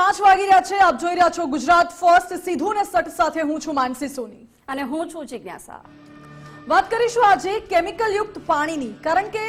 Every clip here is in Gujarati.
પાંચ વાગી રહ્યા છે. આપ જોઈ રહ્યા છો ગુજરાત ફર્સ્ટ સીધું ને સટ સાથે હું છું માનસી સોની. અને હું છું જિજ્ઞાસા. વાત કરીશું આજે કેમિકલ યુક્ત પાણીની કારણ કે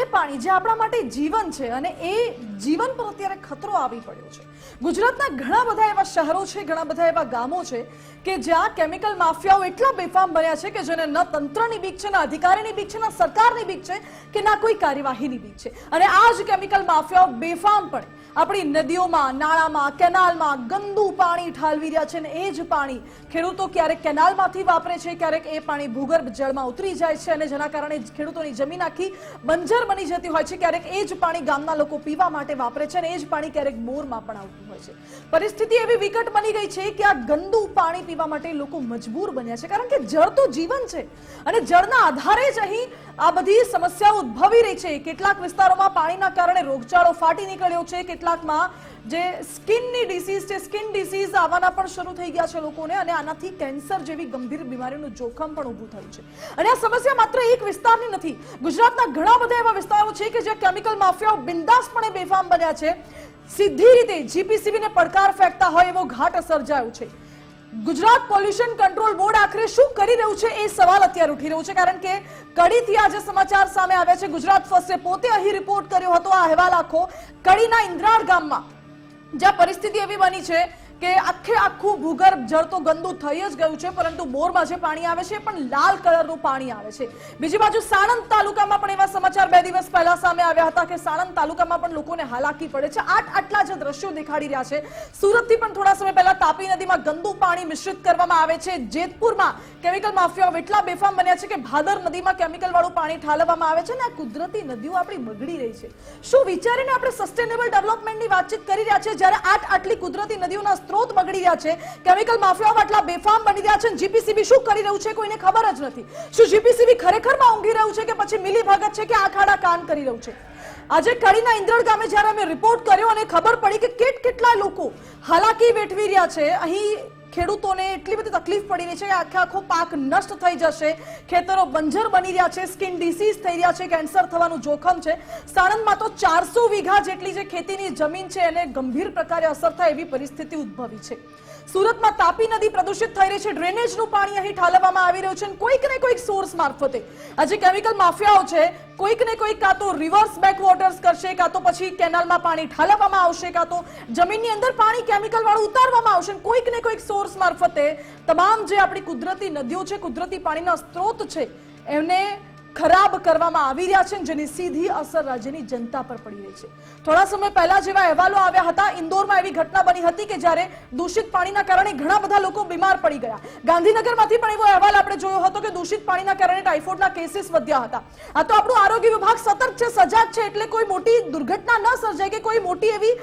એ પાણી જે આપણા માટે જીવન છે અને એ જીવન પર અત્યારે ખતરો આવી પડ્યો છે. ગુજરાતના ઘણા બધા એવા શહેરો છે ઘણા બધા એવા ગામો છે કે જ્યાં કેમિકલ માફિયાઓ એટલા બેફામ બન્યા છે કે જેને ન તંત્રની બીક છે ના અધિકારીની બીક છે ના સરકારની બીક છે કે ના કોઈ કાર્યવાહીની બીક છે. અને આ જ કેમિકલ માફિયાઓ બેફામ પડે. આપણી નદીઓમાં, નાળામાં, કેનાલમાં ગંદુ પાણી ઠાલવી રહ્યા છે ને એ જ પાણી ખેડૂતો ક્યારેક કેનાલમાંથી વાપરે છે, ક્યારેક એ પાણી ભૂગર્ભ જળમાં ઉતરી જાય છે અને જેના કારણે ખેડૂતોની જમીન આખી બંજર બની જતી હોય છે. ક્યારેક એ જ પાણી ગામના લોકો પીવા માટે વાપરે છે અને એ જ પાણી ક્યારેક બોરમાં પણ આવતું હોય છે. પરિસ્થિતિ એવી વિકટ બની ગઈ છે કે આ ગંદુ પાણી પીવા માટે લોકો મજબૂર બન્યા છે. કારણ કે જળ તો જીવન છે અને જળના આધારે જ અહીં આ બધી સમસ્યાઓ ઉદ્ભવી રહી છે. કેટલાક વિસ્તારોમાં પાણીના કારણે રોગચાળો ફાટી નીકળ્યો છે કેટલાકમાં જે સ્કિનની ડિસીઝ છે, સ્કિન ડિસીઝ આવવાના પણ શરૂ થઈ ગયા છે લોકોને અને આનાથી કેન્સર જેવી ગંભીર બીમારીનું જોખમ પણ ઊભું થયું છે. અને આ સમસ્યા માત્ર એક વિસ્તારની નથી, ગુજરાતના ઘણા બધા એવા વિસ્તારો છે કે જ્યાં કેમિકલ માફિયાઓ બિંદાસપણે બેફામ બન્યા છે. સીધી રીતે જીપીસીબીને પડકાર ફેંકતા હોય એવો ઘાટ સર્જાયો છે. ગુજરાત પોલ્યુશન કંટ્રોલ બોર્ડ આખરે શું કરી રહ્યું છે એ સવાલ અત્યારે ઉઠી રહ્યો છે, કારણ કે કડીથી આજે સમાચાર સામે આવ્યા છે. ગુજરાત ફર્સ્ટે પોતે અહીં રિપોર્ટ કર્યો હતો. આ અહેવાલ આખો કડીના ઇન્દ્રાળ ગામમાં. જ્યાં પરિસ્થિતિ એવી બની છે કે આખે આખું ભૂગર્ભ, જળ તો ગંદુ થઈ જ ગયું છે, પરંતુ બોરમાં જે પાણી આવે છે પણ લાલ કલરનું પાણી આવે છે. બીજી બાજુ સાણંદ તાલુકામાં પણ એવા સમાચાર બે દિવસ પહેલા સામે આવ્યા હતા કે સાણંદ તાલુકામાં પણ લોકોને હાલાકી પડે છે. આટ આટલા જે દ્રશ્યો દેખાડી રહ્યા છે. સુરતથી પણ થોડા સમય પહેલા તાપી નદીમાં ગંદુ પાણી મિશ્રિત કરવામાં આવે છે. જેતપુરમાં કેમિકલ માફિયાઓ એટલા બેફામ બન્યા છે કે ભાદર નદીમાં કેમિકલ વાળું પાણી ઠાલવવામાં આવે છે ને આ કુદરતી નદીઓ આપણી બગડી રહી છે. શું વિચારીને આપણે સસ્ટેનેબલ ડેવલપમેન્ટની વાતચીત કરી રહ્યા છે જ્યારે આટ આટલી કુદરતી નદીઓના સ્ત્રોત બગડી રહ્યા છે. કેમિકલ માફિયાઓ આટલા બેફામ બની રહ્યા છે જીપીસીબી શું કરી રહ્યું છે કોઈને ખબર જ નથી. શું જીપીસીબી ખરેખરમાં ઊંઘી રહ્યું છે કે પછી મિલી ભગત છે કે આખાડા કાન કરી રહ્યું છે? આજે કડીના ઇન્દ્રળ ગામે જ્યારે અમે રિપોર્ટ કર્યો અને ખબર પડી કે કેટ કેટલા લોકો હાલાકી વેઠવી રહ્યા છે. અહીં ખેડૂતોને એટલી બધી તકલીફ પડી રહી છે કે આખે આખો પાક નષ્ટ થઈ જશે. ખેતરો બંજર બની રહ્યા છે સ્કિન ડિસીઝ થઈ રહ્યા છે કેન્સર થવાનું જોખમ છે. સાણંદમાં તો ચારસો વીઘા જેટલી જે ખેતીની જમીન છે, એને ગંભીર પ્રકારે અસર થાય એવી પરિસ્થિતિ ઉદ્ભવી છે. સુરતમાં તાપી નદી પ્રદૂષિત થઈ રહી છે. ડ્રેનેજનું પાણી અહીં ઠાલવવામાં આવી રહ્યું છે કોઈક ને કોઈક સોર્સ મારફતે. આજે કેમિકલ માફિયાઓ છે. કોઈક ને કોઈક કાં તો રિવર્સ બેક વોટર્સ કરશે, કાં તો પછી કેનાલમાં પાણી ઠાલવવામાં આવશે, કાં તો જમીનની અંદર પાણી કેમિકલ વાળું ઉતારવામાં આવશે કોઈક ને કોઈક સોર્સ મારફતે તમામ જે આપણી કુદરતી નદીઓ છે, કુદરતી પાણીના સ્ત્રોત છે, એમને ખરાબ કરવામાં આવી રહ્યા છે જેની સીધી અસર રાજ્યની જનતા પર પડી રહી છે. થોડા સમય પહેલા જેવા અહેવાલો આવ્યા હતા, ઇન્દોરમાં એવી ઘટના બની હતી કે જ્યારે દૂષિત પાણીના કારણે ઘણા બધા લોકો બીમાર પડી ગયા. ગાંધીનગરમાંથી પણ એવો અહેવાલ આપણે જોયો હતો કે દૂષિત પાણીના કારણે ટાઇફોઇડના કેસીસ વધ્યા હતા. આ તો આપણું આરોગ્ય વિભાગ સતર્ક છે, સજાગ છે, એટલે કોઈ મોટી દુર્ઘટના ન સર્જાય કે કોઈ મોટી એવી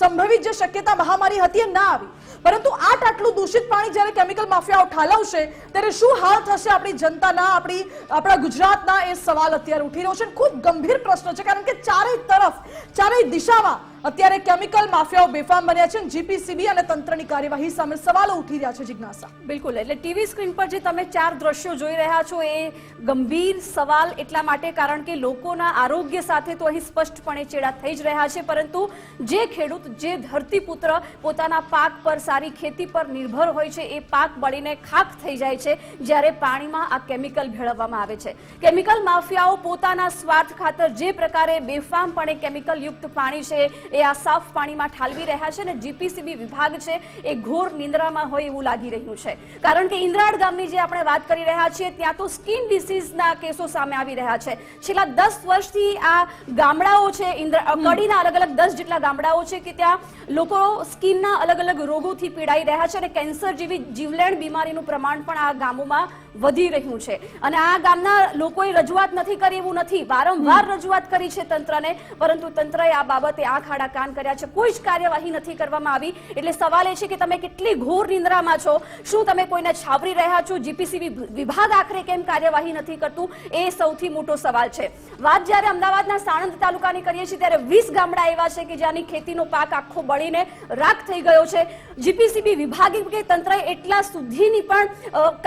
સંભવિત જે શક્યતા મહામારી હતી એ ના આવી. પરંતુ આટ આટલું દૂષિત પાણી જ્યારે કેમિકલ માફિયાઓ ઠાલવશે, ત્યારે શું હાલ થશે આપણી જનતાના, આપણી, આપણા ગુજરાતના એ સવાલ અત્યારે ઉઠી રહ્યો છે ખૂબ ગંભીર પ્રશ્ન છે કારણ કે ચારેય તરફ, ચારેય દિશામાં અત્યારે કેમિકલ માફિયાઓ બેફામ બન્યા છે જીપીસીબી અને તંત્રની કાર્યવાહી સામે સવાલો ઉઠી રહ્યા છે જિજ્ઞાસા. બિલકુલ, એટલે ટીવી સ્ક્રીન પર જે તમે ચાર દ્રશ્યો જોઈ રહ્યા છો એ ગંભીર સવાલ એટલા માટે કારણ કે લોકોના આરોગ્ય સાથે તો અહીં સ્પષ્ટપણે ચેડા થઈ જ રહ્યા છે, પરંતુ જે ખેડૂત, જે ધરતીપુત્ર પોતાના પાક પર સારી ખેતી પર નિર્ભર હોય છે, એ પાક બળીને ખાક થઈ જાય છે જ્યારે પાણીમાં આ કેમિકલ ભેળવવામાં આવે છે. કેમિકલ માફિયાઓ પોતાના સ્વાર્થ ખાતર જે પ્રકારે બેફામપણે કેમિકલ યુક્ત પાણી છે એ આ સાફ પાણીમાં ઠાલવી રહ્યા છે અને જીપીસીબી વિભાગ છે એ ઘોર નિંદ્રામાં હોય એવું લાગી રહ્યું છે. કારણ કે ઇન્દ્રાળ ગામની જે આપણે વાત કરી રહ્યા છીએ ત્યાં તો સ્કિન ડિસીઝના કેસો સામે આવી રહ્યા છે. છેલ્લા દસ વર્ષથી આ ગામડાઓ છે કડીના અલગ અલગ દસ જેટલા ગામડાઓ છે કે ત્યાં લોકો સ્કિનના અલગ અલગ રોગોથી પીડાઈ રહ્યા છે અને કેન્સર જેવી જીવલેણ બીમારીનું પ્રમાણ પણ આ ગામોમાં વધી રહ્યું છે. અને આ ગામના લોકોએ રજૂઆત નથી કરી એવું નથી. વારંવાર રજૂઆત કરી છે તંત્રને પરંતુ તંત્રએ આ બાબતે આંખ આડા કાન કર્યા છે. કોઈ જ કાર્યવાહી નથી કરવામાં આવી. એટલે સવાલ એ છે કે તમે કેટલી ઘોર નિંદ્રામાં છો? શું તમે કોઈને છાવરી રહ્યા છો? જીપીસી વિભાગ આખરે કેમ કાર્યવાહી નથી કરતું? એ સૌથી મોટો સવાલ છે. વાત જ્યારે અમદાવાદના સાણંદ તાલુકાની કરીએ છીએ ત્યારે વીસ ગામડા એવા છે કે જ્યાંની ખેતીનો પાક આખો બળીને રાખ થઈ ગયો છે. જીપીસીબી વિભાગીય કે તંત્રએ એટલા સુધીની પણ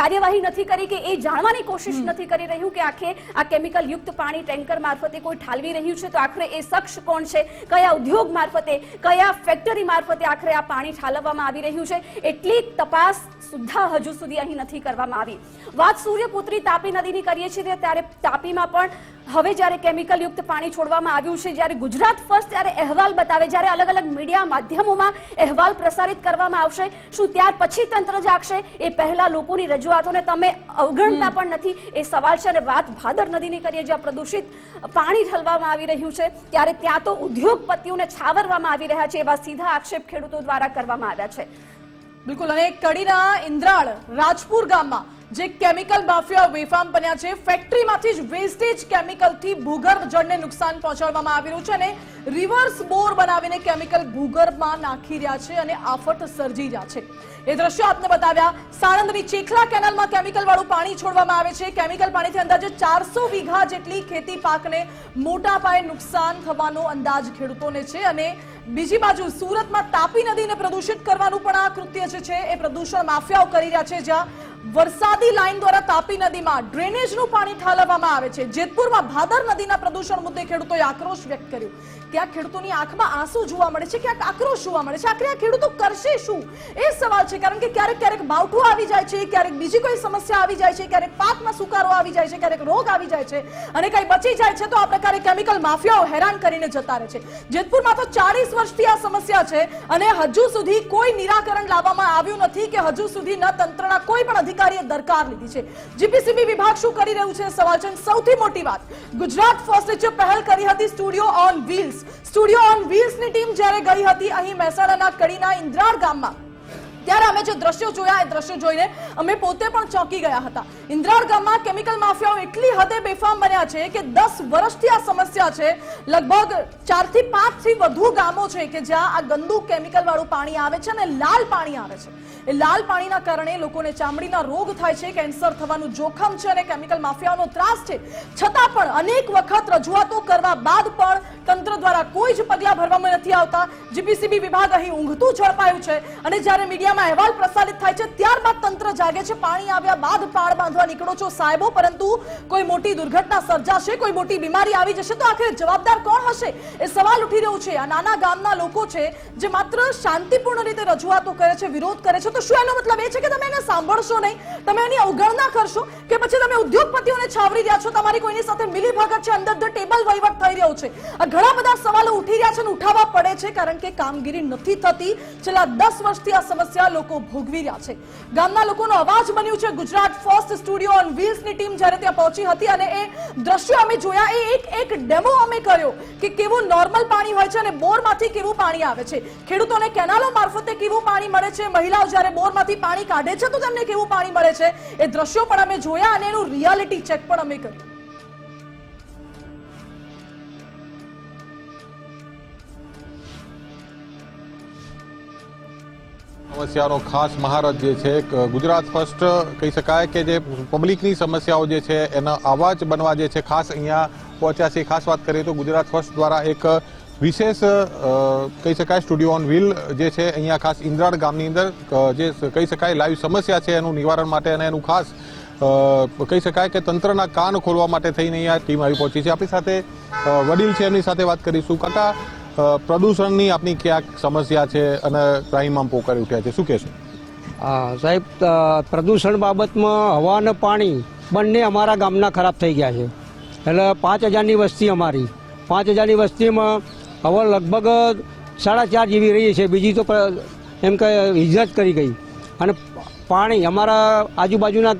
કાર્યવાહી નથી કરી કે એ જાણવાની કોશિશ નથી કરી રહ્યું કે આખે આ કેમિકલ યુક્ત પાણી ટેન્કર મારફતે કોઈ ઠાલવી રહ્યું છે? તો આખરે એ શખ્સ કોણ છે? કયા ઉદ્યોગ ઉદ્યોગ મારફતે કયા ફેક્ટરી મારફતે આખરે આ પાણી ઠાલવવામાં આવી રહ્યું છે, એટલી તપાસ સુદ્ધા હજુ સુધી અહીં નથી કરવામાં આવી. વાત સૂર્યપુત્રી તાપી નદીની કરીએ છીએ, ત્યારે તાપીમાં પણ હવે જ્યારે કેમિકલ યુક્ત પાણી છોડવામાં આવ્યું છે જ્યારે ગુજરાત ફર્સ્ટ ત્યારે અહેવાલ બતાવે જ્યારે અલગ અલગ મીડિયા માધ્યમોમાં અહેવાલ પ્રસારિત કરવામાં આવશે શું ત્યાર પછી તંત્ર જાગશે? એ પહેલા લોકોની રજૂઆતોને તમે અવગણતા પણ નથી. એ સવાલ છે અને વાત ભાદર નદીની કરીએ જ્યાં પ્રદૂષિત પાણી ઠલવામાં આવી રહ્યું છે ત્યારે ત્યાં તો ઉદ્યોગપતિઓને છાવરવામાં આવી રહ્યા છે એવા સીધા આક્ષેપ ખેડૂતો દ્વારા કરવામાં આવ્યા છે. બિલકુલ અને કડીના ઇન્દ્રાળ રાજપુર ગામમાં જે કેમિકલ માફિયા બેફામ બન્યા છે. ફેક્ટરીમાંથી જ વેસ્ટેજ કેમિકલથી ભૂગર્ભ જળને નુકસાન પહોંચાડવામાં આવી રહ્યું છે અને રિવર્સ બોર બનાવીને કેમિકલ ભૂગર્ભમાં નાખી રહ્યા છે અને આફત સર્જી રહ્યા છે. એ દ્રશ્યો આપને બતાવ્યા. સાણંદની ચેખલા કેનાલમાં કેમિકલ વાળું પાણી છોડવામાં આવે છે. કેમિકલ પાણીથી અંદાજે ચારસો વીઘા જેટલી ખેતી પાકને મોટા પાયે નુકસાન થવાનો અંદાજ ખેડૂતોને છે અને બીજી બાજુ સુરતમાં તાપી નદીને પ્રદૂષિત કરવાનું પણ આ કૃત્ય જે છે, એ પ્રદૂષણ માફિયાઓ કરી રહ્યા છે. જ્યાં વરસાદી લાઈન દ્વારા તાપી નદીમાં ડ્રેનેજનું પાણી ઠાલવવામાં આવે છે. જેતપુરમાં ભાદર નદીના પ્રદૂષણ મુદ્દે ખેડૂતોએ આક્રોશ વ્યક્ત કર્યો. ત્યાં ખેડૂતોની આંખમાં આંસુ જોવા મળે છે, ક્યાંક આક્રોશ જોવા મળે છે. આખરે આ ખેડૂતો કરશે શું? એ સવાલ છે, કારણ કે ક્યારેક ક્યારેક માવઠું આવી જાય છે, ક્યારેક બીજી કોઈ સમસ્યા આવી જાય છે, ક્યારેક પાકમાં સુકારો આવી જાય છે, ક્યારેક રોગ આવી જાય છે અને કઈ બચી જાય છે તો આ પ્રકારે કેમિકલ માફિયાઓ હેરાન કરીને જતા રહે છે. જેતપુરમાં તો ચાલીસ વર્ષથી આ સમસ્યા છે અને હજુ સુધી કોઈ નિરાકરણ લાવવામાં આવ્યું નથી કે હજુ સુધી ન તંત્રના કોઈ પણ અધિકારીએ દરકાર લીધી છે. જીપીસીબી વિભાગ શું કરી રહ્યું છે સવાલ છે. સૌથી મોટી વાત, ગુજરાત ફર્સ્ટ પહેલ કરી હતી studio on wheels. Studio on વ્હીલ્સની team જ્યારે ગઈ હતી, અહીં મહેસાણાના કડીના ઇન્દ્રાળ ગામમાં ત્યારે અમે જે દ્રશ્યો જોયા, એ દ્રશ્યો જોઈને અમે પોતે પણ ચોંકી ગયા હતા. ઇન્દ્રાળ ગામમાં કેમિકલ માફિયાઓ એટલી હદે બેફામ બન્યા છે કે દસ વર્ષથી આ સમસ્યા છે. લગભગ ચારથી પાંચથી વધુ ગામો છે કે જ્યાં આ ગંદુ કેમિકલ વાળું પાણી આવે છે અને લાલ પાણી આવે છે. એ લાલ પાણીના કારણે લોકોને ચામડીના રોગ થાય છે, કેન્સર થવાનું જોખમ છે અને કેમિકલ માફિયાનો ત્રાસ છે. છતાં પણ અનેક વખત રજૂઆતો કરવા બાદ પણ તંત્ર દ્વારા કોઈ જ પગલાં ભરવામાં નથી આવતા. જીપીસીબી વિભાગ અહીં ઊંઘતું ઝડપાયું છે અને જ્યારે મીડિયામાં અહેવાલ પ્રસારિત થાય છે. ત્યારબાદ તંત્ર જાગે છે. પાણી આવ્યા બાદ પાળ બાંધવા નીકળો છો સાહેબો, પરંતુ કોઈ મોટી દુર્ઘટના સર્જાશે, કોઈ મોટી બીમારી આવી જશે, તો આખરે જવાબદાર કોણ હશે? એ સવાલ ઉઠી રહ્યો છે. આ નાના ગામના લોકો છે, જે માત્ર શાંતિપૂર્ણ રીતે રજૂઆતો કરે છે, વિરોધ કરે છે. તો શું એનો મતલબ એ છે કે તમે એને સાંભળશો નહીં? તમે એની અવગણના કરશો? કે પછી તમે ઉદ્યોગપતિઓને છાવરી રહ્યા છો? તમારી કોઈની સાથે મિલીભગત છે? અંદર ધ ટેબલ વહીવટ થઈ રહ્યો છે. ઘણા બધા સવાલો ઉઠી રહ્યા છે અને ઉઠાવવા પડે છે કારણ કે કામગીરી નથી થતી. છેલ્લા દસ વર્ષથી આ સમસ્યા લોકો ભોગવી રહ્યા છે. ગામના લોકોનો અવાજ બન્યું છે. ગુજરાત ફર્સ્ટ સ્ટુડિયો ઓન વ્હીલ્સની ટીમ જ્યારે ત્યાં પહોંચી હતી અને એ દ્રશ્યો અમે જોયા. એ એક એક ડેમો અમે કર્યો કે કેવું નોર્મલ પાણી હોય છે અને બોરમાંથી કેવું પાણી આવે છે. ખેડૂતોને કેનાલો મારફતે કેવું પાણી મળે છે? મહિલાઓ જ્યારે બોરમાંથી પાણી કાઢે છે તો તેમને કેવું પાણી મળે છે? એ દ્રશ્યો પણ અમે જોયા. અને એનું રિયાલિટી ચેક પણ અમે કર્યું. સમસ્યાનો ખાસ મહારથ જે છે ગુજરાત ફર્સ્ટ કહી શકાય કે જે પબ્લિકની સમસ્યાઓ જે છે, એના અવાજ બનવા જે છે, ખાસ અહીંયા પહોંચ્યા છે. ખાસ વાત કરીએ તો ગુજરાત ફર્સ્ટ દ્વારા એક વિશેષ કહી શકાય સ્ટુડિયો ઓન વ્હીલ જે છે, અહીંયા ખાસ ઇન્દ્રાળ ગામની અંદર જે કહી શકાય લાઈવ સમસ્યા છે, એનું નિવારણ માટે અને એનું ખાસ કહી શકાય કે તંત્રના કાન ખોલવા માટે થઈને અહીંયા ટીમ આવી પહોંચી છે. આપણી સાથે વડીલ છે, એમની સાથે વાત કરીશું. કાકા પ્રદૂષણની આપની ક્યાંક સમસ્યા છે અને ત્રાહીમામ પોકારી ઉઠ્યા છે. શું કહેશો? સાહેબ પ્રદૂષણ બાબતમાં હવા અને પાણી બંને અમારા ગામના ખરાબ થઈ ગયા છે. એટલે પાંચ હજારની વસ્તી અમારી. પાંચ હજારની વસ્તીમાં હવે લગભગ સાડા ચાર જેવી રહી છે. બીજી તો એમ કે હિજરત કરી ગઈ. અને પાણી અમારા આજુબાજુના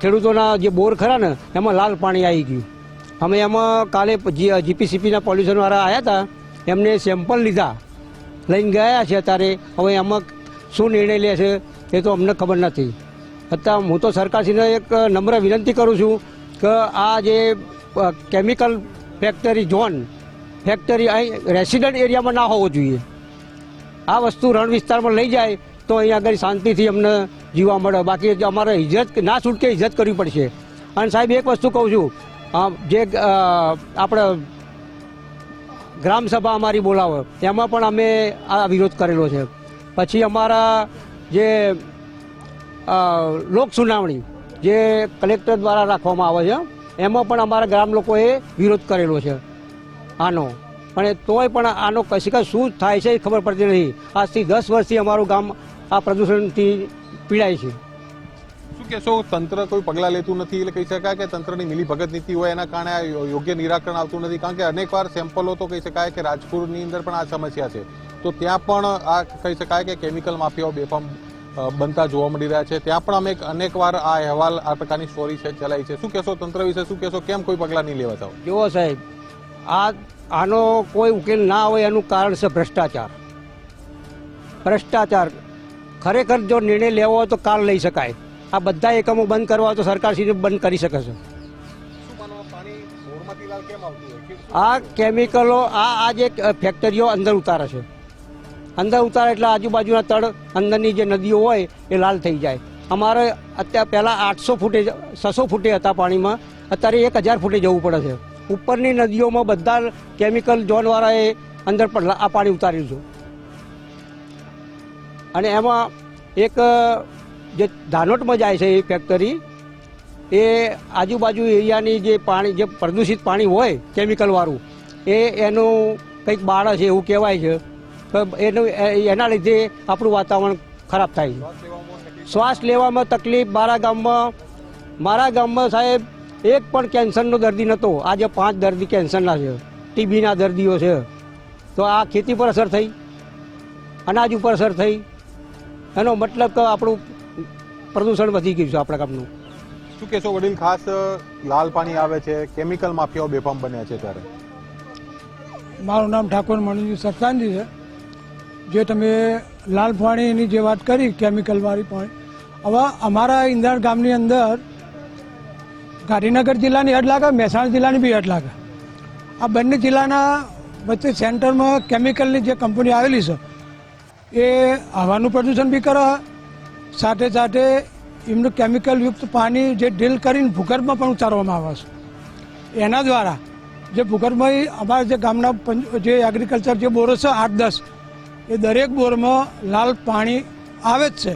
ખેડૂતોના જે બોર ખરા ને, એમાં લાલ પાણી આવી ગયું. અમે એમાં કાલે જીપીસીપીના પોલ્યુશનવાળા આવ્યા હતા એમને સેમ્પલ લીધા. લઈને ગયા છે અત્યારે, હવે એમાં શું નિર્ણય લે છે, એ તો અમને ખબર નથી. અત્યારે હું તો સરકારશ્રીને એક નમ્ર વિનંતી કરું છું કે આ જે કેમિકલ ફેક્ટરી ઝોન, ફેક્ટરી અહીં રેસિડન્ટ એરિયામાં ના હોવો જોઈએ. આ વસ્તુ રણ વિસ્તારમાં લઈ જાય તો અહીં આગળ શાંતિથી અમને જીવવા મળે. બાકી અમારે ઇજ્જત ના છૂટકે ઇજ્જત કરવી પડશે. અને સાહેબ, એક વસ્તુ કહું છું. જે આપણે ગ્રામસભા અમારી બોલાવે, એમાં પણ અમે આ વિરોધ કરેલો છે. પછી અમારા જે લોક સુનાવણી જે કલેક્ટર દ્વારા રાખવામાં આવે છે, એમાં પણ અમારા ગ્રામ લોકોએ વિરોધ કરેલો છે. આનો. પણ તોય પણ આનો કશી શું થાય છે એ ખબર પડતી નથી. આજથી દસ વર્ષથી અમારું ગામ આ પ્રદૂષણથી પીડાય છે. શું કહેશો તંત્ર કોઈ પગલાં લેતું નથી એટલે કહી શકાય કે તંત્રની મિલીભગત નીતિ હોય એના કારણે યોગ્ય નિરાકરણ આવતું નથી? કારણ કે અનેકવાર સેમ્પલો તો કહી શકાય કે રાજપુરની અંદર પણ આ સમસ્યા છે. તો ત્યાં પણ આ કહી શકાય કે કેમિકલ માફિયાઓ બેફામ બનતા જોવા મળી રહ્યા છે. ત્યાં પણ અમે અનેકવાર આ અહેવાલ આ પ્રકારની સ્ટોરી છે ચલાવી છે. શું કહેશો તંત્ર વિશે શું કહેશો? કેમ કોઈ પગલાં નહીં લેવાતા હોય જુઓ સાહેબ આ આનો કોઈ ઉકેલ ના હોય એનું કારણ છે ભ્રષ્ટાચાર. ભ્રષ્ટાચાર ખરેખર જો નિર્ણય લેવો હોય તો કાલ લઈ શકાય. આ બધા એકમો બંધ કરવા હોય તો સરકાર સીધું બંધ કરી શકે છે. આ કેમિકલો, આ આ જે ફેક્ટરીઓ અંદર ઉતારે છે. અંદર ઉતારે એટલે આજુબાજુના તળ, અંદરની જે નદીઓ હોય એ લાલ થઈ જાય. અમારે અત્યારે પહેલાં આઠસો ફૂટે, છસો ફૂટે હતા પાણીમાં. અત્યારે એક હજાર ફૂટે જવું પડે છે. ઉપરની નદીઓમાં બધા કેમિકલ ઝોનવાળાએ અંદર પણ આ પાણી ઉતાર્યું છે. અને એમાં એક જે ધાનોટમાં જાય છે એ ફેક્ટરી એ આજુબાજુ એરિયાની જે પાણી, જે પ્રદૂષિત પાણી હોય કેમિકલવાળું એ એનું કંઈક બાળ છે એવું કહેવાય છે. એનું એના લીધે આપણું વાતાવરણ ખરાબ થાય છે. શ્વાસ લેવામાં તકલીફ મારા ગામમાં મારા ગામમાં સાહેબ, એક પણ કેન્સરનો દર્દી નહોતો આજે પાંચ દર્દી કેન્સરના છે. ટીબીના દર્દીઓ છે. તો આ ખેતી પર અસર થઈ. અનાજ ઉપર અસર થઈ. એનો મતલબ તો આપણું પ્રદૂષણ વધી ગયું છે આપણા ગામનું. શું કહેશો વડીલ ખાસ લાલ પાણી આવે છે કેમિકલ માફિયાઓ બેફામ બન્યા છે ત્યારે? મારું નામ ઠાકોર મણિજી સરસાનજી છે. જે તમે લાલ પાણીની જે વાત કરી કેમિકલવાળી પાણી હવે અમારા ઇન્દ્રાણ ગામની અંદર ગાંધીનગર જિલ્લાની હદ લાગે મહેસાણા જિલ્લાની બી હદ લાગે. આ બંને જિલ્લાના વચ્ચે સેન્ટરમાં કેમિકલની જે કંપની આવેલી છે એ હવાનું પ્રદૂષણ બી કરે, સાથે સાથે એમનું કેમિકલયુક્ત પાણી જે ડ્રીલ કરીને ભૂગર્ભમાં પણ ઉતારવામાં આવે છે. એના દ્વારા જે ભૂગર્ભમાં અમારા જે ગામના જે એગ્રીકલ્ચર જે બોરો છે, આઠ દસ, એ દરેક બોરમાં લાલ પાણી આવે જ છે.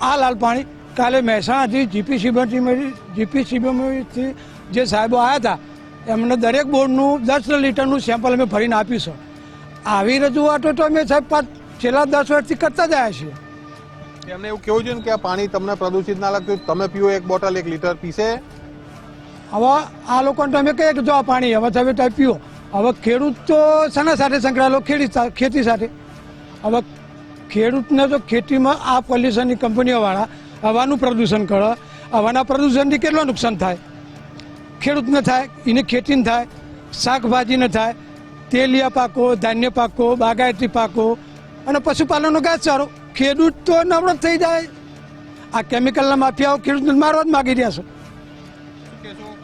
આ લાલ પાણી કાલે મહેસાણાથી જીપીસીબીમાંથી જીપીસીબીમાંથી જે સાહેબો આવ્યા હતા, એમને દરેક બોર્ડનું દસ લીટરનું સેમ્પલ અમે ભરીને આપીશું. આવી રજૂઆતો તો અમે સાહેબ પાંચ છેલ્લા દસ વર્ષથી કરતા જ આવ્યા છીએ. એમને એવું કેવું જોઈએ ને કે આ પાણી તમને પ્રદૂષિત ના લાગતું તમે પીવો એક બોટલ એક લીટર પીશે. હવે આ લોકોને તો અમે કહીએ કે જો આ પાણી હવે તમે ત્યાં પીઓ. હવે ખેડૂત તો શાના સાથે સંકળાયેલો ખેડી ખેતી સાથે. હવે ખેડૂતને જો ખેતીમાં આ પોલ્યુશનની કંપનીઓવાળા હવાનું પ્રદૂષણ કરે હવાના પ્રદૂષણથી કેટલો નુકસાન થાય? ખેડૂતને થાય એની ખેતીને થાય શાકભાજીને થાય તેલિયા પાકો ધાન્ય પાકો બાગાયતી પાકો અને પશુપાલનનો ઘાસચારો ખેડૂત તો નબળો થઈ જાય. આ કેમિકલના માફિયાઓ ખેડૂતને મારવા જ માગી રહ્યા છે.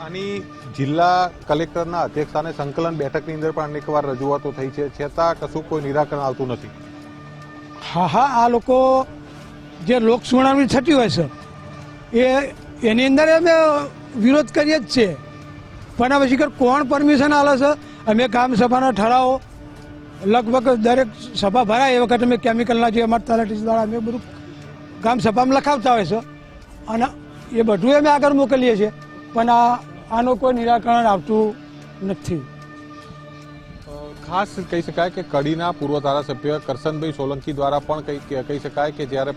આની જિલ્લા કલેક્ટરના અધ્યક્ષતાને સંકલન બેઠકની અંદર પણ અનેકવાર રજૂઆતો થઈ છે. છતાં કશું કોઈ નિરાકરણ આવતું નથી. હા હા આ લોકો જે લોક સુનાવણી થતી હોય છે એ એની અંદર અમે વિરોધ કરીએ જ છીએ. પણ હવે શીખર કોણ પરમિશન આલે છે? અમે ગામ સભાનો ઠરાવો લગભગ દરેક સભા ભરાય એ વખતે અમે કેમિકલના જે અમારા તલાટી દ્વારા અમે બધું ગામ સભામાં લખાવતા હોય છે. અને એ બધું અમે આગળ મોકલીએ છીએ. પણ આ આનો કોઈ નિરાકરણ આવતું નથી. ખાસ કહી શકાય કે કડીના પૂર્વ ધારાસભ્ય કરશનભાઈ સોલંકી દ્વારા પણ કહી શકાય કે જ્યારે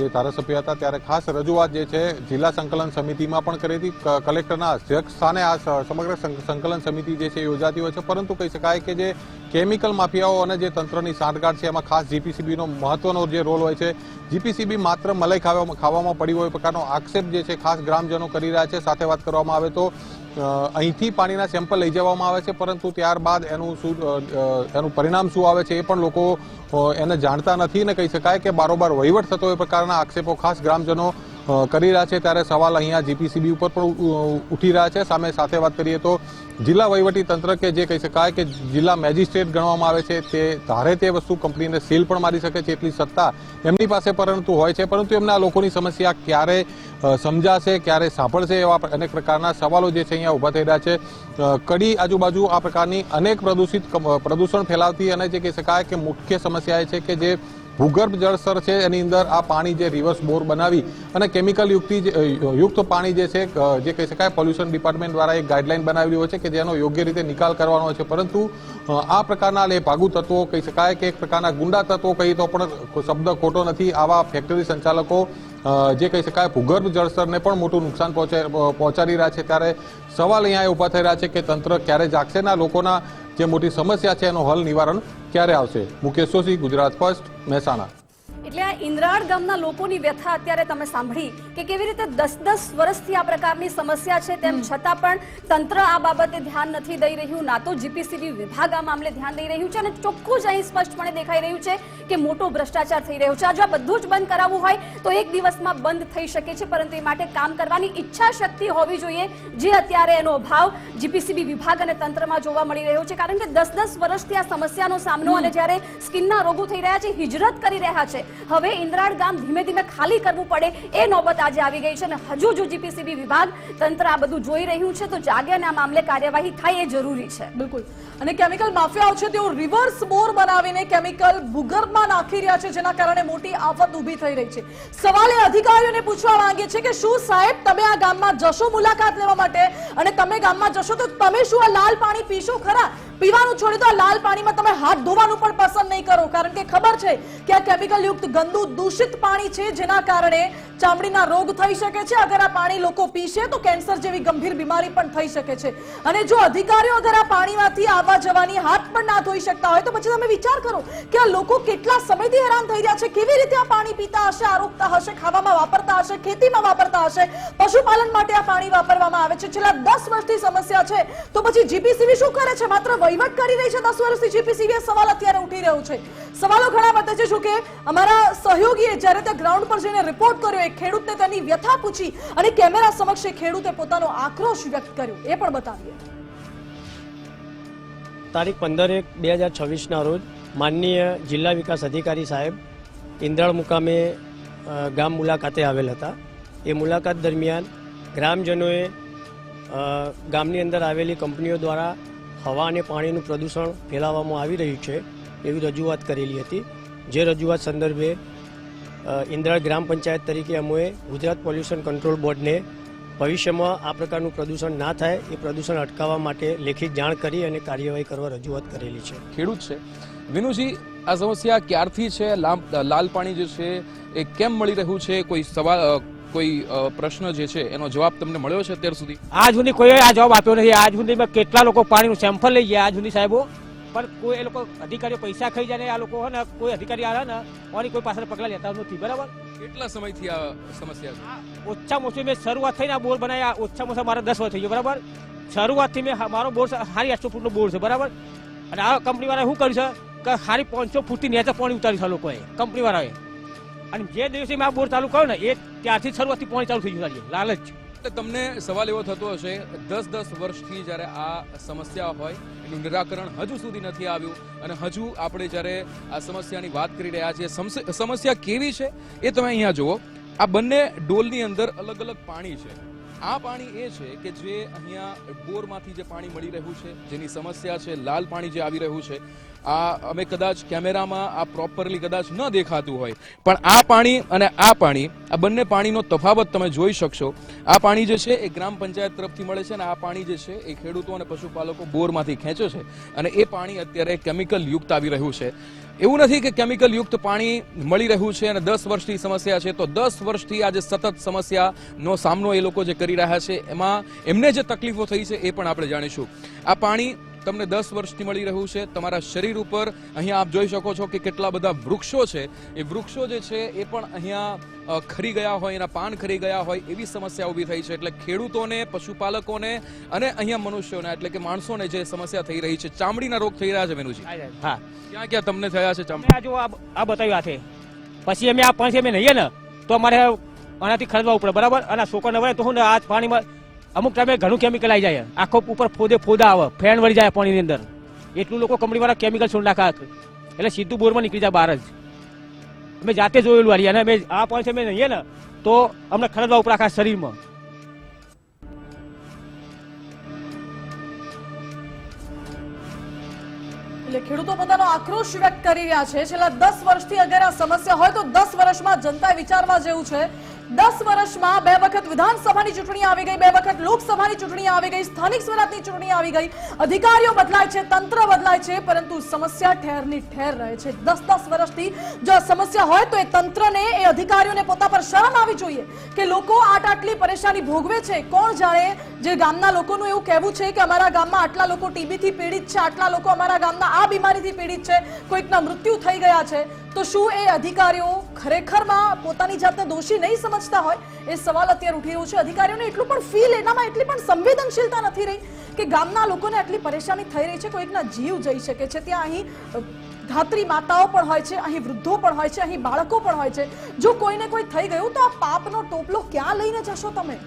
જે ધારાસભ્ય હતા ત્યારે ખાસ રજૂઆત જે છે જિલ્લા સંકલન સમિતિમાં પણ કરી હતી. કલેક્ટરના અધ્યક્ષ સ્થાને આ સમગ્ર સંકલન સમિતિ જે છે યોજાતી હોય છે. પરંતુ કહી શકાય કે જે કેમિકલ માફિયાઓ અને જે તંત્રની સાંઠગાંઠ છે, એમાં ખાસ જીપીસીબીનો મહત્વનો જે રોલ હોય છે. જીપીસીબી માત્ર મલાઈ ખાવામાં પડી હોય પ્રકારનો આક્ષેપ જે છે ખાસ ગ્રામજનો કરી રહ્યા છે. સાથે વાત કરવામાં આવે તો અહીંથી પાણીના સેમ્પલ લઈ જવામાં આવે છે, પરંતુ ત્યારબાદ એનું શું એનું પરિણામ શું આવે છે એ પણ લોકો એને જાણતા નથી ને કહી શકાય કે બારોબાર વહીવટ થતો એ પ્રકારના આક્ષેપો ખાસ ગ્રામજનો કરી રહ્યા છે ત્યારે સવાલ અહીંયા જીપીસીબી ઉપર પણ ઉઠી રહ્યા છે. સામે સાથે વાત કરીએ તો જિલ્લા વહીવટી તંત્ર કે જે કહી શકાય કે જિલ્લા મેજિસ્ટ્રેટ ગણવામાં આવે છે, તે ધારે તે વસ્તુ કંપનીને સીલ પણ મારી શકે છે એટલી સત્તા એમની પાસે પરંતુ હોય છે. પરંતુ એમને આ લોકોની સમસ્યા ક્યારે સમજાશે, ક્યારે સાંભળશે એવા અનેક પ્રકારના સવાલો જે છે અહીંયા ઊભા થઈ રહ્યા છે. કડી આજુબાજુ આ પ્રકારની અનેક પ્રદૂષિત પ્રદૂષણ ફેલાવતી અને જે કહી શકાય કે મુખ્ય સમસ્યા એ છે કે જે ભૂગર્ભ જળસ્તર છે, એની અંદર આ પાણી જે રિવર્સ બોર બનાવી અને કેમિકલ યુક્તિ યુક્ત પાણી જે છે જે કહી શકાય પોલ્યુશન ડિપાર્ટમેન્ટ દ્વારા એક ગાઈડલાઈન બનાવેલી હોય છે કે જેનો યોગ્ય રીતે નિકાલ કરવાનો છે. પરંતુ આ પ્રકારના લે ભાગુ તત્વો કહી શકાય કે એક પ્રકારના ગુંડા તત્વો કહીએ તો પણ શબ્દ ખોટો નથી. આવા ફેક્ટરી સંચાલકો જે કહી શકાય ભૂગર્ભ જળસ્તરને પણ મોટું નુકસાન પહોંચે- પહોંચાડી રહ્યા છે. ત્યારે સવાલ અહીંયા ઊભા થઈ રહ્યા છે કે તંત્ર ક્યારે જાગશે ના લોકોના જે મોટી સમસ્યા છે એનો હલ નિવારણ ક્યારે આવશે? મુકેશ જોશી ગુજરાત ફર્સ્ટ મહેસાણા. એટલે આ ઇન્દ્રાળ ગામના લોકોની વ્યથા અત્યારે તમે સાંભળી કે કેવી રીતે દસ દસ વર્ષથી આ પ્રકારની સમસ્યા છે તેમ છતાં પણ તંત્ર આ બાબતે ધ્યાન નથી દઈ રહ્યું ના તો જીપીસીબી વિભાગ આ મામલે ધ્યાન દઈ રહ્યું છે અને ચોખ્ખું જ અહીં સ્પષ્ટપણે દેખાઈ રહ્યું છે કે મોટો ભ્રષ્ટાચાર થઈ રહ્યો છે. આ જો આ બધું જ બંધ કરાવવું હોય તો એક દિવસમાં બંધ થઈ શકે છે પરંતુ એ માટે કામ કરવાની ઈચ્છા શક્તિ હોવી જોઈએ જે અત્યારે એનો અભાવ જીપીસીબી વિભાગ અને તંત્રમાં જોવા મળી રહ્યો છે. કારણ કે દસ દસ વર્ષથી આ સમસ્યાનો સામનો અને જ્યારે સ્કિનના રોગો થઈ રહ્યા છે હિજરત કરી રહ્યા છે હવે ઇન્દ્રાળ ગામ ધીમે ધીમે ખાલી કરવું પડે એ નોબત આજે આવી ગઈ છે અને હજુ જો જીપીસીબી વિભાગ તંત્ર આ બધું જોઈ રહ્યું છે, તો જાગે અને આ મામલે કાર્યવાહી થાય એ જરૂરી છે. બિલકુલ. અને કેમિકલ માફિયાઓ છે, તેઓ રિવર્સ બોર બનાવીને કેમિકલ ભૂગર્ભમાં નાખી રહ્યા છે, જેના કારણે મોટી આફત ઊભી થઈ રહી છે. સવાલ એ અધિકારીઓને પૂછવા માંગે છે કે શું સાહેબ, તમે આ ગામમાં જશો મુલાકાત લેવા માટે? અને તમે ગામમાં જશો તો તમે શું આ લાલ પાણી પીશો ખરા? પીવાનું છોડી દો લાલ પાણીમાં તમે હાથ ધોવાનું પણ પસંદ નહીં કરો. કારણ કે ખબર છે કે આ કેમિકલ યુક્ત ગંદુ દૂષિત પાણી છે જેના કારણે ચામડીના રોગ થઈ શકે છે. અગર આ પાણી લોકો પીશે તો કેન્સર જેવી ગંભીર બીમારી પણ થઈ શકે છે. અને જો અધિકારીઓ અગર આ પાણીમાંથી આવવા જવાની હાથ પણ ના ધોઈ શકતા હોય તો પછી તમે વિચાર કરો કે આ લોકો કેટલા સમયથી હેરાન થઈ રહ્યા છે. કેવી રીતે આ પાણી પીતા હશે આરોગતા હશે, ખાવામાં વાપરતા હશે, ખેતીમાં વાપરતા હશે? પશુપાલન માટે આ પાણી વાપરવામાં આવે છે. છેલ્લા દસ વર્ષથી સમસ્યા છે. તો પછી જીપીસીબી શું કરે છે? માત્ર વહીવટ કરી રહી છે દસ વર્ષથી જીપીસીબી? સવાલ અત્યારે ઉઠી રહ્યો છે. સવાલો ઘણા બધા છે. જો કે અમારા સહયોગીએ જ્યારે તે ગ્રાઉન્ડ પર જઈને રિપોર્ટ કર્યો, એ ખેડૂતને તેની વ્યથા પૂછી અને કેમેરા સમક્ષ એ ખેડૂતે પોતાનો આક્રોશ વ્યક્ત કર્યો. એ પણ બતાવીએ. તારીખ પંદર એક બે હજાર છવ્વીસના રોજ માનનીય જિલ્લા વિકાસ અધિકારી સાહેબ ઇન્દ્રાળ મુકામે ગામ મુલાકાતે આવેલ હતા. એ મુલાકાત દરમિયાન ગ્રામજનોએ ગામની અંદર આવેલી કંપનીઓ દ્વારા હવા અને પાણીનું પ્રદૂષણ ફેલાવવામાં આવી રહ્યું છે એવી રજૂઆત કરેલી હતી. જે રજૂઆત સંદર્ભે ઇન્દ્રાળ ગ્રામ પંચાયત તરીકે અમે ગુજરાત પોલ્યુશન કંટ્રોલ બોર્ડને ભવિષ્યમાં આ પ્રકારનું પ્રદૂષણ ના થાય એ પ્રદૂષણ અટકાવવા માટે લેખિત જાણ કરી અને કાર્યવાહી કરવા રજૂઆત કરેલી છે. ખેડૂત છે. વિનુજી આ સમસ્યા ક્યારથી છે? લાલ પાણી જે છે એ કેમ મળી રહ્યું છે? કોઈ સવાલ કોઈ પ્રશ્ન જે છે એનો જવાબ તમને મળ્યો છે અત્યાર સુધી? આજ સુધી કોઈ આ જવાબ આપ્યો નથી આજ સુધીમાં કેટલા લોકો પાણીનું સેમ્પલ લઈ ગયા? આજ સુધી સાહેબો પણ કોઈ એ લોકો અધિકારીઓ પૈસા ખાઈ જાય ને આ લોકો હોય ને કોઈ અધિકારી આવે ને ઓની કોઈ પાછળ પગલા લેતા નથી બરાબર? કેટલા સમયથી આ સમસ્યા છે? ઓછામાં ઓછી મેં શરૂઆત થઈને આ બોર બનાવ્યા ઓછામાં ઓછા મારા દસ વર્ષ થઈ ગયો બરાબર? શરૂઆતથી મેં મારો બોર સારી આઠસો ફૂટનો બોર છે બરાબર? અને આ કંપની વાળાએ શું કર્યું છે? કે સારી પાંચસો ફૂટથી નેચર પાણી ઉતાર્યું છે લોકોએ કંપની વાળાએ અને જે દિવસે મેં આ બોર ચાલુ કર્યો ને એ ત્યારથી શરૂઆતથી પાણી ચાલુ થઈ ગયું લાલચ. તમને સવાલ એવો થતો હશે, દસ દસ વર્ષથી જ્યારે આ સમસ્યા હોય, એનું નિરાકરણ હજુ સુધી નથી આવ્યું અને હજુ આપણે જ્યારે આ સમસ્યાની વાત કરી રહ્યા છીએ સમસ્યા કેવી છે એ તમે અહીંયા જુઓ. આ બંને ડોલની અંદર અલગ અલગ પાણી છે. આ પાણી એ છે કે જે અહીંયા બોરમાંથી જે પાણી મળી રહ્યું છે, જેની સમસ્યા છે, લાલ પાણી જે આવી રહ્યું છે, આ અમે કદાચ કેમેરામાં આ પ્રોપરલી કદાચ ન દેખાતું હોય. પણ આ પાણી અને આ પાણી, આ બંને પાણીનો તફાવત તમે જોઈ શકશો. આ પાણી જે છે એ ગ્રામ પંચાયત તરફથી મળે છે અને આ પાણી જે છે એ ખેડૂતો અને પશુપાલકો બોરમાંથી ખેંચે છે અને એ પાણી અત્યારે કેમિકલ યુક્ત આવી રહ્યું છે. એવું નથી કે કેમિકલ યુક્ત પાણી મળી રહ્યું છે અને દસ વર્ષની સમસ્યા છે, તો દસ વર્ષથી આજે સતત સમસ્યાનો સામનો એ લોકો જે કરી રહ્યા છે, એમાં એમને જે તકલીફો થઈ છે એ પણ આપણે જાણીશું. આ પાણી તમને દસ વર્ષથી મળી રહ્યું છે. તમારા શરીર ઉપર અહીંયા આપ જોઈ શકો છો કે કેટલા બધા વૃક્ષો છે. એ વૃક્ષો જે છે એ પણ અહીંયા ખરી ગયા હોય એના પાન ખરી ગયા હોય એવી સમસ્યા ઊભી થઈ છે. એટલે ખેડૂતોને પશુપાલકોને અને અહીંયા મનુષ્યોને એટલે કે માણસોને જે સમસ્યા થઈ રહી છે. ચામડીના રોગ થઈ રહ્યા છે મેનુજી. હા. ક્યાં ક્યાં તમને થયા છે ચામડી? જો આ બતાવ્યું આ છે. પછી અમે આ પાણી અમે નહીં ને તો અમારે આનાથી ખરીદવા ઉપર બરાબર? અને છોકરાને વળે તો હું ને આ પાણીમાં અમુક ટાઈમે ઘણું કેમિકલ આવી જાય. આખો ઉપર ફોદે ફોદા આવે. ફેન વળી જાય પાણીની અંદર. એટલું લોકો કંપનીવાળા કેમિકલ છોડી નાખા એટલે સીધું બોરમાં નીકળી જાય બહાર જ. અમે જાતે જોયેલું હારી અને અમે આ પાણી છે અમે નહીએ ને, તો અમને ખરીદવા ઉપર આખા શરીરમાં. એટલે ખેડૂતો પોતાનો આક્રોશ વ્યક્ત કરી રહ્યા છે. છેલ્લા દસ વર્ષથી અગર આ સમસ્યા હોય તો દસ વર્ષમાં જનતા વિચારવા જેવું છે. દસ વર્ષમાં બે વખત વિધાનસભાની ચૂંટણી આવી ગઈ, બે વખત લોકસભાની ચૂંટણી આવી ગઈ, સ્થાનિક સ્વરાજની ચૂંટણી આવી ગઈ. અધિકારીઓ બદલાય છે, તંત્ર બદલાય છે, પરંતુ સમસ્યા ઠેરની ઠેર રહે છે. દસ દસ વર્ષથી જો સમસ્યા હોય તો એ તંત્રને, એ અધિકારીઓને પોતા પર શરમ આવી જોઈએ કે લોકો આટ આટલી પરેશાની ભોગવે છે. કોણ જાણે જે ગામના લોકોનું એવું કહેવું છે કે અમારા ગામમાં આટલા લોકો ટીબીથી પીડિત છે, આટલા લોકો અમારા ગામના આ બીમારીથી પીડિત છે, કોઈકના મૃત્યુ થઈ ગયા છે. તો શું એ અધિકારીઓ ખરેખરમાં પોતાની જાતને દોષી નહીં સમજતા હોય? એ સવાલ અત્યારે ઉઠી રહ્યો છે. અધિકારીઓને એટલું પણ ફીલ એનામાં એટલી પણ સંવેદનશીલતા નથી રહી કે ગામના લોકોને આટલી પરેશાની થઈ રહી છે. કોઈકના જીવ જઈ શકે છે. ત્યાં અહીં ધાત્રી માતાઓ પણ હોય છે, અહીં વૃદ્ધો પણ હોય છે, અહીં બાળકો પણ હોય છે. જો કોઈને કોઈ થઈ ગયું તો આ પાપનો ટોપલો ક્યાં લઈને જશો તમે?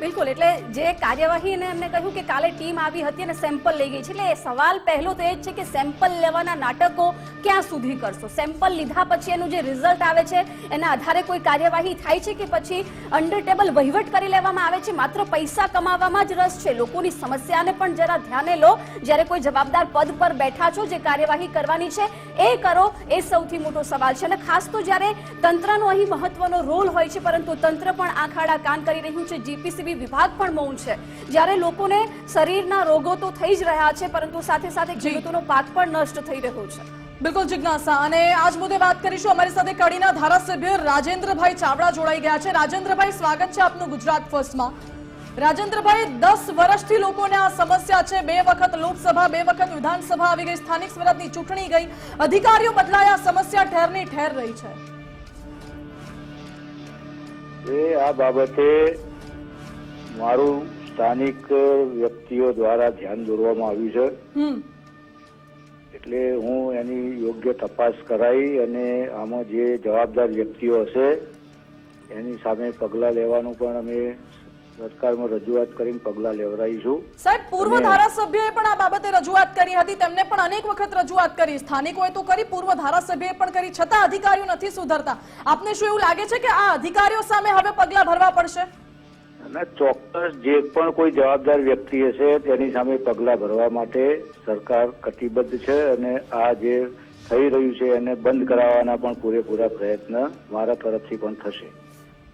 બિલકુલ, એટલે જે કાર્યવાહીને એમને કહ્યું કે કાલે ટીમ આવી હતી અને સેમ્પલ લઈ ગઈ છે, એટલે સવાલ પહેલો તો એ જ છે કે સેમ્પલ લેવાના નાટકો ક્યાં સુધી કરશો? સેમ્પલ લીધા પછી એનું જે રિઝલ્ટ આવે છે, એના આધારે કોઈ કાર્યવાહી થાય છે કે પછી અંડર ટેબલ વહીવટ કરી લેવામાં આવે છે? માત્ર પૈસા કમાવામાં જ રસ છે? લોકોની સમસ્યાને પણ જરા ધ્યાને લો. જ્યારે કોઈ જવાબદાર પદ પર બેઠા છો જે કાર્યવાહી કરવાની છે, એ કરો. એ સૌથી મોટો સવાલ છે. અને ખાસ તો જ્યારે તંત્રનો અહીં મહત્વનો રોલ હોય છે, પરંતુ તંત્ર પણ આંખ આડા કાન કરી રહ્યું છે. જીપીસીબી વિભાગ પણ મૌન છે. જ્યારે લોકોને શરીરના રોગો તો થઈ જ રહ્યા છે પરંતુ સાથે સાથે ખેડૂતોનો પાક પણ નષ્ટ થઈ રહ્યો છે. બિલકુલ જિજ્ઞાસા. અને આજ મુદ્દે વાત કરીશું અમારી સાથે કડીના ધારાસભ્ય રાજેન્દ્રભાઈ ચાવડા જોડાઈ ગયા છે. રાજેન્દ્રભાઈ સ્વાગત છે આપનું ગુજરાત ફર્સ્ટમાં. રાજેન્દ્રભાઈ દસ વર્ષથી લોકોને આ સમસ્યા છે. બે વખત લોકસભા બે વખત વિધાનસભા આવી ગઈ. સ્થાનિક સ્વરાજની ચૂંટણી ગઈ. અધિકારીઓ બદલાયા. સમસ્યા ઠેરની ઠેર રહી છે. એ આ બાબતે મારું સ્થાનિક વ્યક્તિઓ દ્વારા ધ્યાન દોરવામાં આવ્યું છે. એટલે હું એની યોગ્ય તપાસ કરાવી અને આમાં જે જવાબદાર વ્યક્તિઓ હશે એની સામે પગલાં લેવાનું પણ અમે સરકારમાં રજૂઆત કરીને પગલાં લેવડાવીશું સાહેબ પૂર્વ ધારાસભ્યએ પણ આ બાબતે રજૂઆત કરી હતી. તેમને પણ અનેક વખત રજૂઆત કરી. સ્થાનિકોએ તો કરી પૂર્વ ધારાસભ્યએ પણ કરી. છતાં અધિકારીઓ નથી સુધરતા. આપને શું એવું લાગે છે કે આ અધિકારીઓ સામે હવે પગલાં ભરવા પડશે? અને ચોક્કસ જે પણ કોઈ જવાબદાર વ્યક્તિ હશે, તેની સામે પગલાં ભરવા માટે સરકાર કટિબદ્ધ છે અને આ જે થઈ રહ્યું છે એને બંધ કરાવવાના પણ પૂરેપૂરા પ્રયત્ન મારા તરફથી પણ થશે.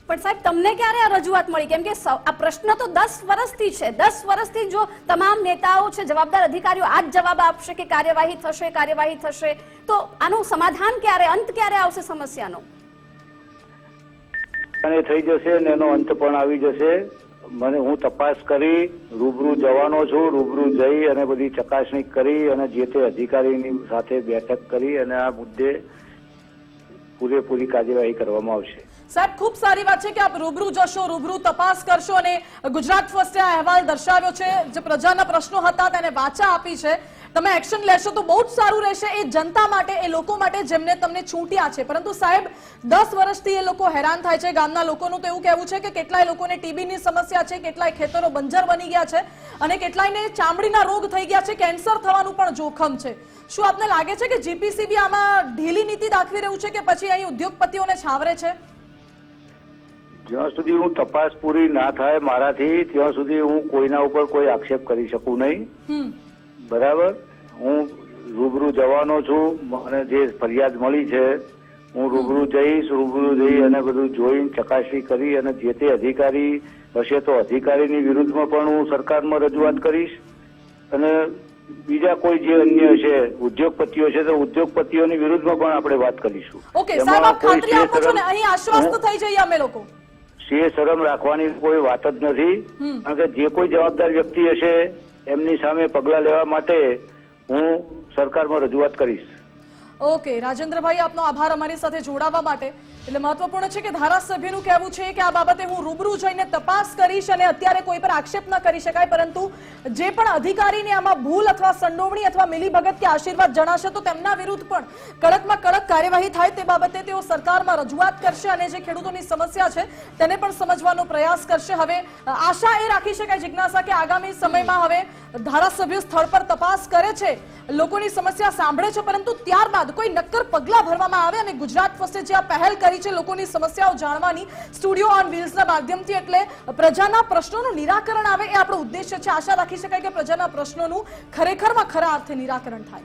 પણ સાહેબ, તમને ક્યારે આ રજૂઆત મળી? કેમ કે આ પ્રશ્ન તો દસ વર્ષથી છે. દસ વર્ષથી જો તમામ નેતાઓ છે, જવાબદાર અધિકારીઓ આ જ જવાબ આપશે કે કાર્યવાહી થશે કાર્યવાહી થશે, તો આનું સમાધાન ક્યારે, અંત ક્યારે આવશે સમસ્યાનો? અને થઈ જશે ને એનો અંત પણ આવી જશે. મને હું તપાસ કરી, રૂબરૂ જવાનો છું, રૂબરૂ જઈ અને બધી ચકાસણી કરી અને જે તે અધિકારીની સાથે બેઠક કરી અને આ મુદ્દે પૂરેપૂરી કાર્યવાહી કરવામાં આવશે. સાહેબ, ખૂબ સારી વાત છે કે આપ રૂબરૂ જશો, રૂબરૂ તપાસ કરશો અને ગુજરાત ફર્સ્ટે આ અહેવાલ દર્શાવ્યો છે. જે પ્રજાના પ્રશ્નો હતા તેને વાચા આપી છે. તમે એક્શન લેશો તો બહુ જ સારું રહેશે એ જનતા માટે એ લોકો માટે જેમને તમને છૂટ્યા છે. પરંતુ સાહેબ દસ વર્ષથી એ લોકો હેરાન થાય છે. ગામના લોકોનું તો એવું કહેવું છે કે કેટલાય લોકોને ટીબીની સમસ્યા છે કેટલાય ખેતરો બંજર બની ગયા છે અને કેટલાયને ચામડીના રોગ થઈ ગયા છે કેન્સર થવાનું પણ જોખમ છે. શું આપને લાગે છે કે જીપીસીબી આમાં ઢીલી નીતિ દાખવી રહ્યું છે કે પછી અહીં ઉદ્યોગપતિઓને છાવરે છે? જ્યાં સુધી હું તપાસ પૂરી ના થાય મારાથી ત્યાં સુધી હું કોઈના ઉપર કોઈ આક્ષેપ કરી શકું નહીં. બરાબર? હું રૂબરૂ જવાનો છું. મને જે ફરિયાદ મળી છે હું રૂબરૂ જઈશ રૂબરૂ જઈ અને બધું જોઈ ચકાસણી કરી અને જે તે અધિકારી હશે તો અધિકારીની વિરુદ્ધમાં પણ હું સરકારમાં રજૂઆત કરીશ. અને બીજા કોઈ જે અન્ય છે ઉદ્યોગપતિઓ છે તો ઉદ્યોગપતિઓની વિરુદ્ધમાં પણ આપણે વાત કરીશું. ઓકે સાહેબ આપ ખાતરી આપો છો ને અહીં આશ્વસ્ત થઈ જઈએ અમે લોકો. સીએ શરમ રાખવાની કોઈ વાત જ નથી. કારણ કે જે કોઈ જવાબદાર વ્યક્તિ હશે એમની સામે પગલાં લેવા માટે હું સરકારમાં રજૂઆત કરીશ. ઓકે રાજેન્દ્રભાઈ આપનો આભાર અમારી સાથે જોડાવા માટે. એટલે મહત્વપૂર્ણ છે કે ધારાસભ્યનું કહેવું છે કે આ બાબતે હું રૂબરૂ જઈને તપાસ કરીશ અને અત્યારે કોઈ પર આક્ષેપ ન કરી શકાય, પરંતુ જે પણ અધિકારીને આમાં ભૂલ અથવા સંડોવણી અથવા મિલીભગત કે આશીર્વાદ જણાશે તો તેમના વિરુદ્ધ પણ કડકમાં કડક કાર્યવાહી થાય તે બાબતે તેઓ સરકારમાં રજૂઆત કરશે અને જે ખેડૂતોની સમસ્યા છે તેને પણ સમજવાનો પ્રયાસ કરશે. હવે આશા એ રાખી શકાય, જિજ્ઞાસા કે આગામી સમયમાં હવે ધારાસભ્યો સ્થળ પર તપાસ કરે છે, લોકોની સમસ્યા સાંભળે છે, પરંતુ ત્યારબાદ કોઈ નક્કર પગલાં ભરવામાં આવે અને ગુજરાત ફર્સ્ટે જે આ પહેલ કરી તૈયારી છે લોકોની સમસ્યાઓ જાણવાની સ્ટુડિયો ઓન વ્હીલ્સના માધ્યમથી. એટલે પ્રજાના પ્રશ્નોનું નિરાકરણ આવે એ આપણો ઉદ્દેશ્ય છે. આશા રાખી શકાય કે પ્રજાના પ્રશ્નોનું ખરેખરમાં ખરા અર્થે નિરાકરણ થાય.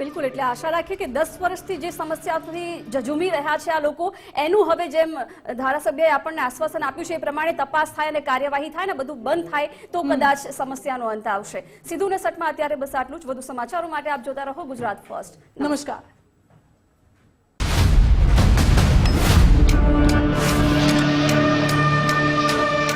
બિલકુલ એટલે આશા રાખીએ કે દસ વર્ષથી જે સમસ્યાથી જજુમી રહ્યા છે આ લોકો એનું હવે જેમ ધારાસભ્યએ આપણને આશ્વાસન આપ્યું છે એ પ્રમાણે તપાસ થાય અને કાર્યવાહી થાય ને બધું બંધ થાય તો કદાચ સમસ્યાનો અંત આવશે. સીધું ને સટમાં અત્યારે બસ આટલું જ. વધુ સમાચારો માટે આપ જોતા રહો ગુજરાત ફર્સ્ટ. નમસ્કાર.